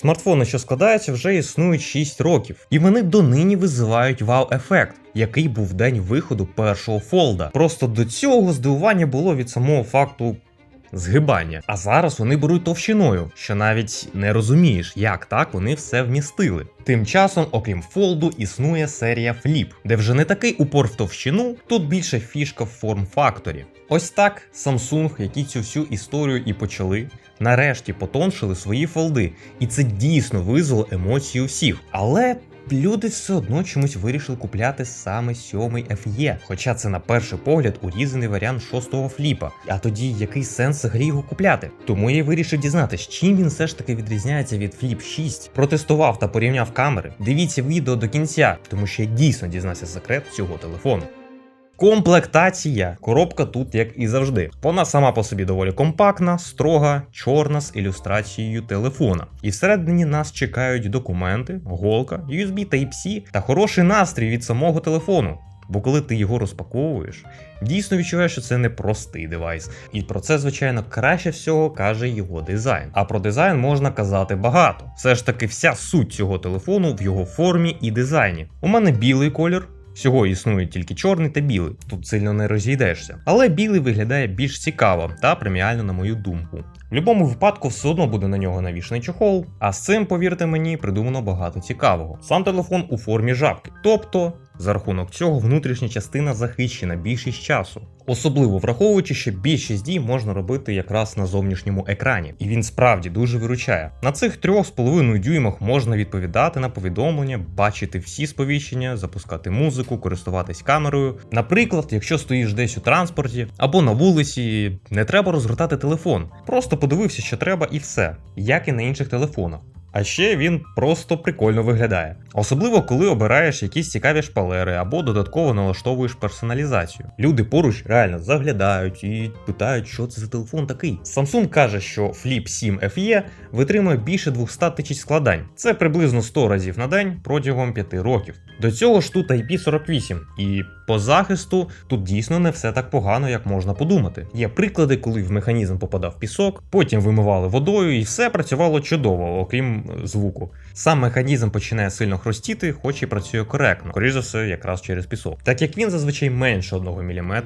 Смартфони, що складаються, вже існують 6 років, і вони донині визивають вау-ефект, який був день виходу першого фолда. Просто до цього здивування було від самого факту. Згибання. А зараз вони беруть товщиною, що навіть не розумієш, як так вони все вмістили. Тим часом, окрім фолду, існує серія фліп, де вже не такий упор в товщину, тут більше фішка в форм-факторі. Ось так Samsung, які цю всю історію і почали, нарешті потоншили свої фолди, і це дійсно визвало емоції у всіх. Але люди все одно чомусь вирішили купляти саме 7 FE, хоча це на перший погляд урізаний варіант 6-го фліпа. А тоді який сенс грі його купляти? Тому я вирішив дізнатися, чим він все ж таки відрізняється від Flip 6. Протестував та порівняв камери. Дивіться відео до кінця, тому що я дійсно дізнався секрет цього телефону. Комплектація. Коробка тут, як і завжди. Вона сама по собі доволі компактна, строга, чорна з ілюстрацією телефона. І всередині нас чекають документи, голка, USB Type-C та хороший настрій від самого телефону. Бо коли ти його розпаковуєш, дійсно відчуваєш, що це не простий девайс. І про це, звичайно, краще всього каже його дизайн. А про дизайн можна казати багато. Все ж таки, вся суть цього телефону в його формі і дизайні. У мене білий колір. Всього існує тільки чорний та білий, тут сильно не розійдешся. Але білий виглядає більш цікаво та преміально, на мою думку. В будь-якому випадку все одно буде на нього навішений чохол, а з цим, повірте мені, придумано багато цікавого. Сам телефон у формі жабки, тобто. За рахунок цього внутрішня частина захищена більшість часу, особливо враховуючи, що більшість дій можна робити якраз на зовнішньому екрані, і він справді дуже виручає. На цих 3,5 дюймах можна відповідати на повідомлення, бачити всі сповіщення, запускати музику, користуватись камерою. Наприклад, якщо стоїш десь у транспорті або на вулиці, не треба розгортати телефон, просто подивився, що треба, і все, як і на інших телефонах. А ще він просто прикольно виглядає. Особливо, коли обираєш якісь цікаві шпалери або додатково налаштовуєш персоналізацію. Люди поруч реально заглядають і питають, що це за телефон такий. Samsung каже, що Flip 7 FE витримує більше 200 тисяч складань. Це приблизно 100 разів на день протягом 5 років. До цього ж тут IP48, і по захисту тут дійсно не все так погано, як можна подумати. Є приклади, коли в механізм попадав пісок, потім вимивали водою, і все працювало чудово, окрім звуку. Сам механізм починає сильно хрустіти, хоч і працює коректно, скоріш за все, якраз через пісок. Так як він зазвичай менше 1 мм,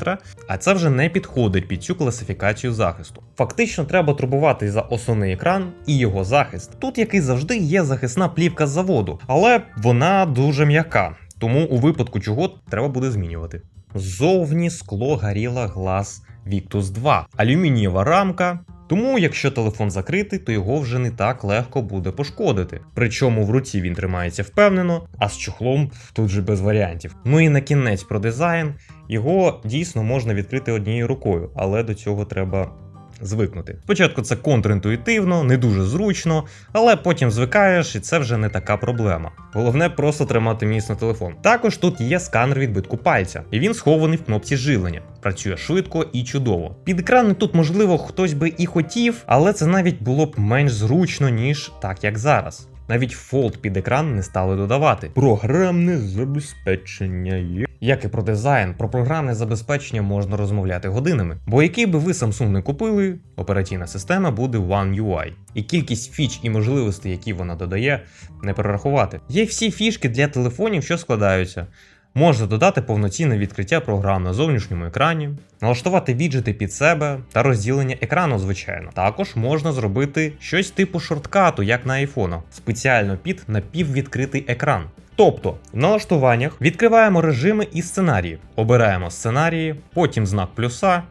а це вже не підходить під цю класифікацію захисту. Фактично треба турбувати за основний екран і його захист. Тут, як і завжди, є захисна плівка з заводу, але вона дуже м'яка. Тому у випадку чого треба буде змінювати. Зовні скло Gorilla Glass Victus 2, алюмінієва рамка. Тому, якщо телефон закритий, то його вже не так легко буде пошкодити. Причому в руці він тримається впевнено, а з чохлом тут же без варіантів. Ну і на кінець про дизайн. Його дійсно можна відкрити однією рукою, але до цього треба звикнути. Спочатку це контрінтуїтивно, не дуже зручно, але потім звикаєш, і це вже не така проблема. Головне просто тримати міцно телефон. Також тут є сканер відбитку пальця, і він схований в кнопці живлення. Працює швидко і чудово. Під екрани тут, можливо, хтось би і хотів, але це навіть було б менш зручно, ніж так як зараз. Навіть фолд під екран не стали додавати. Програмне забезпечення є. Як і про дизайн, про програмне забезпечення можна розмовляти годинами. Бо який би ви Samsung не купили, операційна система буде One UI. І кількість фіч і можливостей, які вона додає, не перерахувати. Є всі фішки для телефонів, що складаються. Можна додати повноцінне відкриття програм на зовнішньому екрані, налаштувати віджити під себе та розділення екрану, звичайно. Також можна зробити щось типу шорткату, як на айфонах, спеціально під напіввідкритий екран. Тобто в налаштуваннях відкриваємо режими і сценарії, обираємо сценарії, потім знак плюса,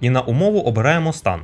і на умову обираємо стан.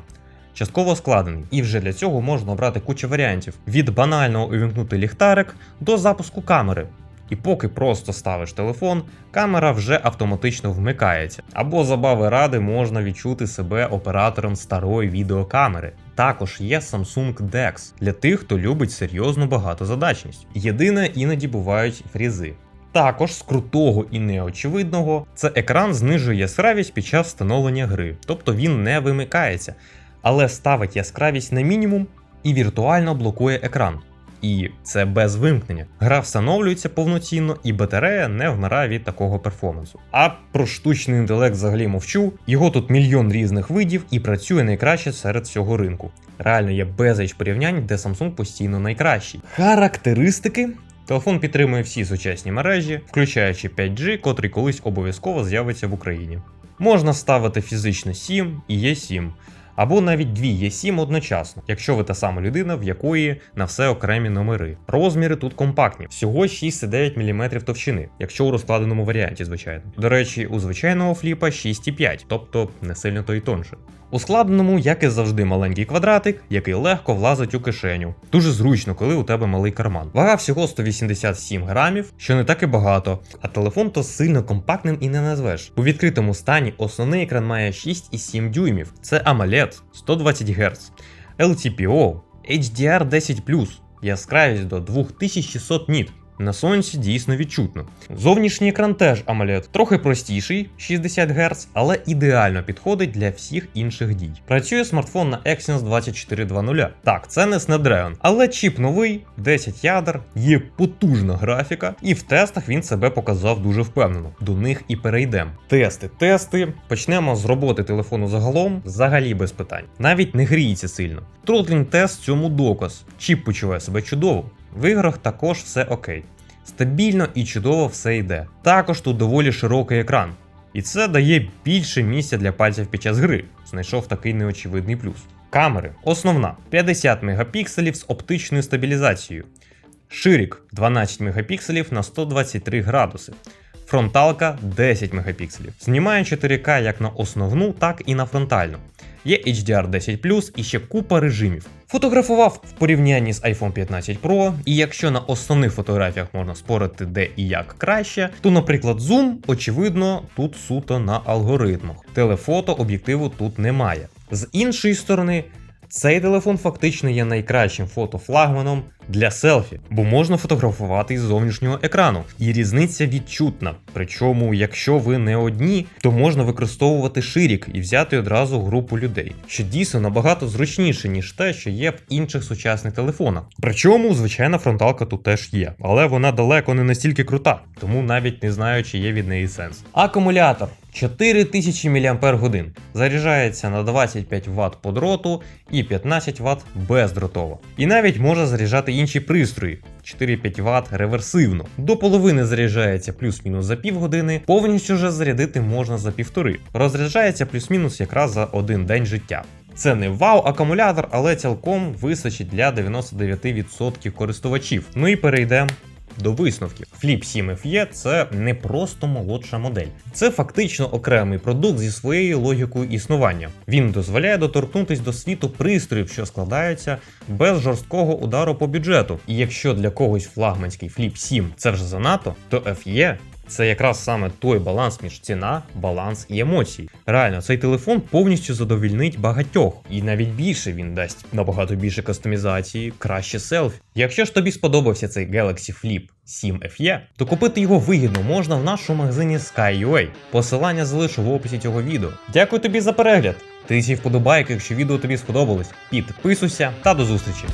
Частково складений, і вже для цього можна обрати кучу варіантів: від банального увімкнути ліхтарик до запуску камери. І поки просто ставиш телефон, камера вже автоматично вмикається. Або забави ради можна відчути себе оператором старої відеокамери. Також є Samsung DeX для тих, хто любить серйозну багатозадачність. Єдине, іноді бувають фрізи. Також з крутого і неочевидного це екран знижує яскравість під час встановлення гри, тобто він не вимикається, але ставить яскравість на мінімум і віртуально блокує екран. І це без вимкнення. Гра встановлюється повноцінно, і батарея не вмирає від такого перформансу. А про штучний інтелект взагалі мовчу. Його тут мільйон різних видів і працює найкраще серед всього ринку. Реально є безліч порівнянь, де Samsung постійно найкращий. Характеристики. Телефон підтримує всі сучасні мережі, включаючи 5G, котрий колись обов'язково з'явиться в Україні. Можна ставити фізично SIM і eSIM, або навіть дві eSIM одночасно, якщо ви та сама людина, в якої на все окремі номери. Розміри тут компактні, всього 6,9 мм товщини, якщо у розкладеному варіанті, звичайно. До речі, у звичайного фліпа 6,5, тобто не сильно то й тонше. У складеному, як і завжди, маленький квадратик, який легко влазить у кишеню. Дуже зручно, коли у тебе малий карман. Вага всього 187 грамів, що не так і багато, а телефон то сильно компактним і не назвеш. У відкритому стані основний екран має 6,7 дюймів. Це AMOLED 120 Гц, LTPO, HDR 10 яскравість до 2600 ніт. На сонці дійсно відчутно. Зовнішній екран теж AMOLED, трохи простіший, 60 Гц, але ідеально підходить для всіх інших дій. Працює смартфон на Exynos 2420. Так, це не Snapdragon, але чіп новий, 10 ядер, є потужна графіка, і в тестах він себе показав дуже впевнено. До них і перейдемо. Тести, тести. Почнемо з роботи телефону загалом, взагалі без питань. Навіть не гріється сильно. Тротлінг тест цьому доказ. Чіп почуває себе чудово. В іграх також все окей. Стабільно і чудово все йде. Також тут доволі широкий екран. І це дає більше місця для пальців під час гри. Знайшов такий неочевидний плюс. Камери. Основна 50 мегапікселів з оптичною стабілізацією. Ширік 12 мегапікселів на 123 градуси. Фронталка 10 мегапікселів. Знімає 4К як на основну, так і на фронтальну. Є HDR 10 і ще купа режимів. Фотографував в порівнянні з iPhone 15 Pro, і якщо на основних фотографіях можна спорити де і як краще, то, наприклад, зум, очевидно, тут суто на алгоритмах. Телефото об'єктиву тут немає. З іншої сторони, цей телефон фактично є найкращим фотофлагманом для селфі, бо можна фотографувати із зовнішнього екрану, і різниця відчутна. Причому, якщо ви не одні, то можна використовувати ширік і взяти одразу групу людей, що дійсно набагато зручніше, ніж те, що є в інших сучасних телефонах. Причому, звичайна фронталка тут теж є, але вона далеко не настільки крута, тому навіть не знаю, чи є від неї сенс. Акумулятор. 4000 мАч. Заряджається на 25 Вт по дроту і 15 Вт бездротово. І навіть може заряджати інші пристрої. 4-5 Вт реверсивно. До половини заряджається плюс-мінус за півгодини, повністю же зарядити можна за півтори. Розряджається плюс-мінус якраз за один день життя. Це не вау-акумулятор, але цілком вистачить для 99% користувачів. Ну і перейдемо до висновків. Flip 7 FE це не просто молодша модель, це фактично окремий продукт зі своєю логікою існування. Він дозволяє доторкнутися до світу пристроїв, що складаються без жорсткого удару по бюджету. І якщо для когось флагманський Flip 7 це вже занадто, то FE це якраз саме той баланс між ціна, баланс і емоції. Реально, цей телефон повністю задовільнить багатьох, і навіть більше він дасть набагато більше кастомізації, краще селфі. Якщо ж тобі сподобався цей Galaxy Flip 7 FE, то купити його вигідно можна в нашому магазині Sky.ua. Посилання залишу в описі цього відео. Дякую тобі за перегляд. Тисяй вподобайки, якщо відео тобі сподобалось. Підписуйся та до зустрічі!